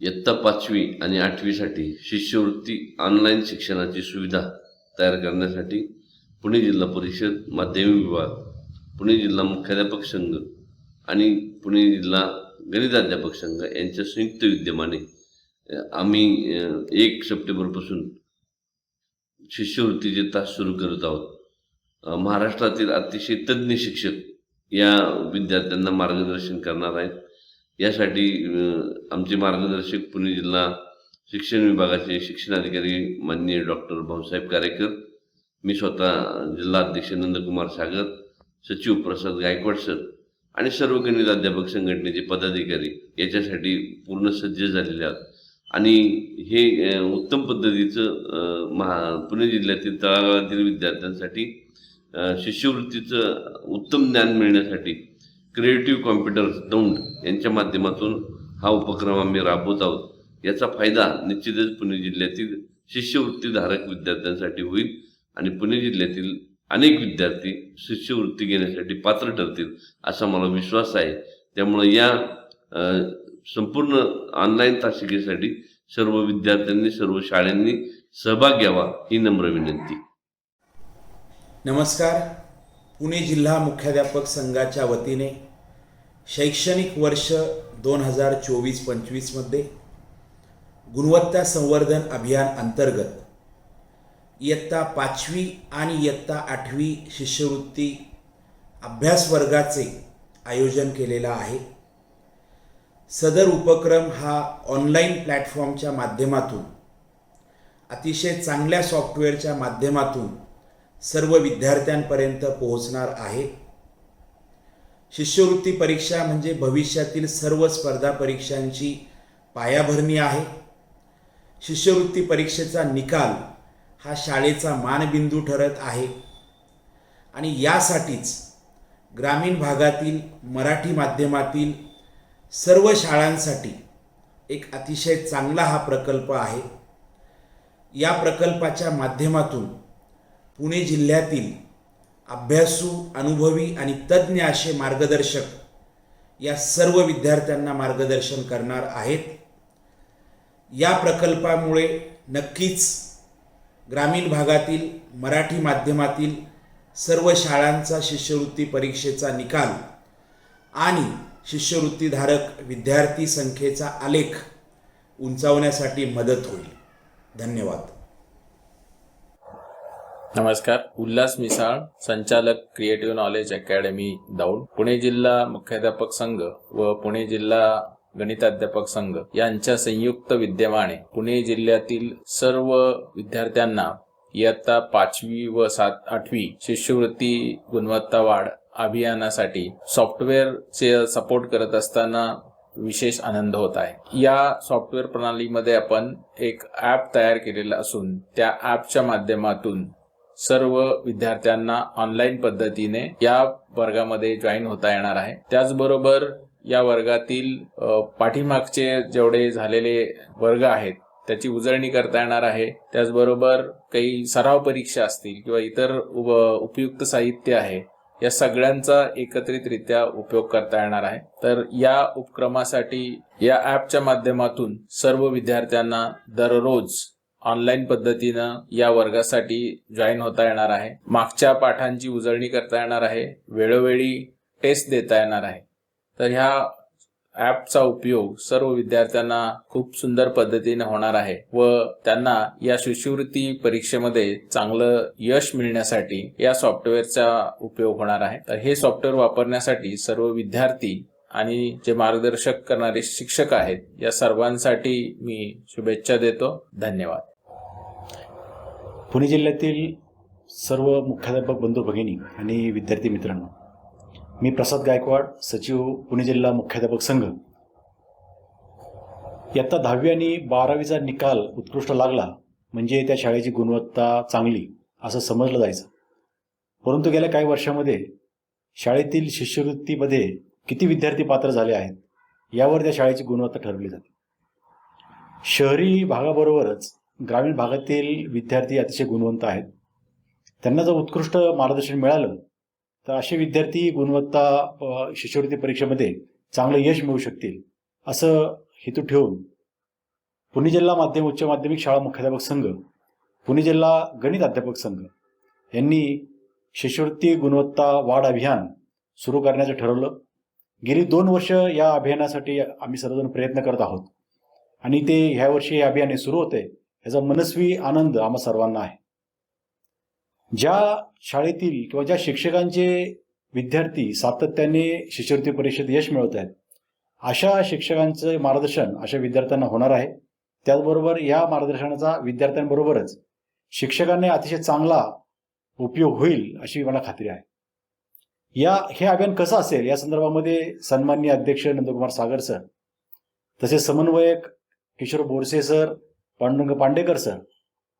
इयत्ता पाचवी आणि आठवीसाठी शिष्यवृत्ती ऑनलाईन शिक्षणाची सुविधा तयार करण्यासाठी पुणे जिल्हा परिषद माध्यमिक विभाग पुणे जिल्हा मुख्याध्यापक संघ आणि पुणे जिल्हा गणिताध्यापक संघ यांच्या संयुक्त विद्यमाने आम्ही एक सप्टेंबरपासून शिष्यवृत्तीचे तास सुरू करत आहोत. महाराष्ट्रातील अतिशय तज्ज्ञ शिक्षक या विद्यार्थ्यांना मार्गदर्शन करणार आहेत. यासाठी आमचे मार्गदर्शक पुणे जिल्हा शिक्षण विभागाचे शिक्षणाधिकारी माननीय डॉक्टर भाऊसाहेब कारेकर मी स्वतः जिल्हा अध्यक्ष नंदकुमार सागर सचिव प्रसाद गायकवाड सर आणि सर्व गणित अध्यापक संघटनेचे पदाधिकारी याच्यासाठी पूर्ण सज्ज झालेले आहेत. आणि हे उत्तम पद्धतीचं महा पुणे जिल्ह्यातील तळागाळातील विद्यार्थ्यांसाठी शिष्यवृत्तीचं उत्तम ज्ञान मिळण्यासाठी क्रिएटिव्ह कॉम्प्युटर दौंड यांच्या माध्यमातून हा उपक्रम आम्ही राबवत आहोत. याचा फायदा निश्चितच पुणे जिल्ह्यातील शिष्यवृत्तीधारक विद्यार्थ्यांसाठी होईल आणि पुणे जिल्ह्यातील अनेक विद्यार्थी शिष्यवृत्ती घेण्यासाठी पात्र ठरतील असा मला विश्वास आहे. त्यामुळे या संपूर्ण ऑनलाईन तासिकेसाठी सर्व विद्यार्थ्यांनी सर्व शाळांनी सहभाग घ्यावा ही नम्र विनंती. नमस्कार. पुणे जिल्हा मुख्याध्यापक संघाच्या वतीने शैक्षणिक वर्ष दोन हजार चोवीस पंचवीसमध्ये गुणवत्ता संवर्धन अभियान अंतर्गत इयत्ता पाचवी आणि इयत्ता आठवी शिष्यवृत्ती अभ्यास वर्गाचे आयोजन केलेलं आहे. सदर उपक्रम हा ऑनलाईन प्लॅटफॉर्मच्या माध्यमातून अतिशय चांगल्या सॉफ्टवेअरच्या माध्यमातून सर्व विद्यार्थ्यांपर्यंत पोहोचणार आहे. शिष्यवृत्ती परीक्षा म्हणजे भविष्यातील सर्व स्पर्धा परीक्षांची पायाभरणी आहे. शिष्यवृत्ती परीक्षेचा निकाल हा शाळेचा मानबिंदू ठरत आहे. आणि यासाठीच ग्रामीण भागातील मराठी माध्यमातील सर्व शाळांसाठी एक अतिशय चांगला हा प्रकल्प आहे. या प्रकल्पाच्या माध्यमातून पुणे जिल्ह्यातील अभ्यासू अनुभवी आणि तज्ज्ञ असे मार्गदर्शक या सर्व विद्यार्थ्यांना मार्गदर्शन करणार आहेत. या प्रकल्पामुळे नक्कीच ग्रामीण भागातील मराठी माध्यमातील सर्व शाळांचा शिष्यवृत्ती परीक्षेचा निकाल आणि शिष्यवृत्तीधारक विद्यार्थी संख्येचा आलेख उंचावण्यासाठी मदत होईल. धन्यवाद. नमस्कार. उल्हास मिसाळ संचालक creative knowledge academy Daund Pune जिल्हा मुख्याध्यापक संघ व पुणे जिल्हा गणिताध्यापक संघ यांच्या संयुक्त विद्यमाने पुणे जिल्ह्यातील सर्व विद्यार्थ्यांना इयत्ता पाचवी व सात आठवी शिष्यवृत्ती गुणवत्ता वाढ अभियानासाठी सॉफ्टवेअरचे सपोर्ट करत असताना विशेष आनंद होत आहे. या सॉफ्टवेअर प्रणालीमध्ये आपण एक ॲप तयार केलेला असून त्या ॲपच्या माध्यमातून सर्व विद्यार्थ्यांना ऑनलाईन पद्धतीने या वर्गामध्ये जॉईन होता येणार आहे. त्याचबरोबर या वर्गातील पाठीमागचे जेवढे झालेले वर्ग आहेत त्याची उजळणी करता येणार आहे. त्याचबरोबर काही सराव परीक्षा असतील किंवा इतर उपयुक्त साहित्य आहे या सगळ्यांचा एकत्रितरित्या उपयोग करता येणार आहे. तर या उपक्रमासाठी या ॲपच्या माध्यमातून सर्व विद्यार्थ्यांना दररोज ऑनलाईन पद्धतीनं या वर्गासाठी जॉईन होता येणार आहे. मागच्या पाठांची उजळणी करता येणार आहे. वेळोवेळी टेस्ट देता येणार आहे. तर ह्या ॲपचा उपयोग सर्व विद्यार्थ्यांना खूप सुंदर पद्धतीने होणार आहे व त्यांना या शिष्यवृत्ती परीक्षेमध्ये चांगलं यश मिळण्यासाठी या सॉफ्टवेअरचा उपयोग होणार आहे. तर हे सॉफ्टवेअर वापरण्यासाठी सर्व विद्यार्थी आणि जे मार्गदर्शक करणारे शिक्षक आहेत या सर्वांसाठी मी शुभेच्छा देतो. धन्यवाद. पुणे जिल्ह्यातील सर्व मुख्याध्यापक बंधू भगिनी आणि विद्यार्थी मित्रांनो मी प्रसाद गायकवाड सचिव पुणे जिल्हा मुख्याध्यापक संघ. इयत्ता दहावी आणि बारावीचा निकाल उत्कृष्ट लागला म्हणजे त्या शाळेची गुणवत्ता चांगली असं समजलं जायचं. परंतु गेल्या काही वर्षामध्ये शाळेतील शिष्यवृत्तीमध्ये किती विद्यार्थी पात्र झाले आहेत यावर त्या शाळेची गुणवत्ता ठरवली जाते. शहरी भागाबरोबरच ग्रामीण भागातील विद्यार्थी अतिशय गुणवंत आहेत. त्यांना जर उत्कृष्ट मार्गदर्शन मिळालं तर असे विद्यार्थी गुणवत्ता शिष्यवृत्ती परीक्षेमध्ये चांगलं यश मिळू शकतील असं हेतू ठेवून पुणे जिल्हा माध्यम उच्च माध्यमिक शाळा मुख्याध्यापक संघ पुणे जिल्हा गणित अध्यापक संघ यांनी शिष्यवृत्ती गुणवत्ता वाढ अभियान सुरू करण्याचं ठरवलं. गेली दोन वर्ष या अभियानासाठी आम्ही सर्वजण प्रयत्न करत आहोत आणि ते ह्या वर्षी हे अभियान सुरू होते याचा मनस्वी आनंद आम्हा सर्वांना आहे. ज्या शाळेतील किंवा ज्या शिक्षकांचे विद्यार्थी सातत्याने शिष्यवृत्ती परीक्षेत यश मिळवत आहेत अशा शिक्षकांचं मार्गदर्शन अशा विद्यार्थ्यांना होणार आहे. त्याचबरोबर या मार्गदर्शनाचा विद्यार्थ्यांबरोबरच शिक्षकांना अतिशय चांगला उपयोग होईल अशी मला खात्री आहे. या हे अभियान कसं असेल या संदर्भामध्ये सन्माननीय अध्यक्ष नंदकुमार सागर सर तसेच समन्वयक किशोर बोरसे सर पांडुरंग पांडेकर सर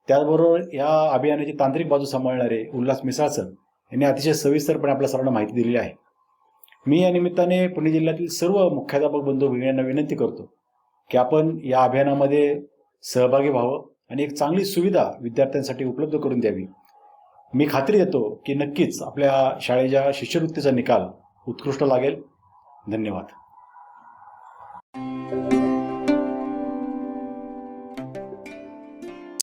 त्याचबरोबर या अभियानाची तांत्रिक बाजू सांभाळणारे उल्हास मिसाळ सर यांनी अतिशय सविस्तरपणे आपल्या सर्वांना माहिती दिलेली आहे. मी या निमित्ताने पुणे जिल्ह्यातील सर्व मुख्याध्यापक बंधू भगिनींना विनंती करतो की आपण या अभियानामध्ये सहभागी व्हावं आणि एक चांगली सुविधा विद्यार्थ्यांसाठी उपलब्ध करून द्यावी. मी खात्री देतो की नक्कीच आपल्या शाळेच्या शिष्यवृत्तीचा निकाल उत्कृष्ट लागेल. धन्यवाद.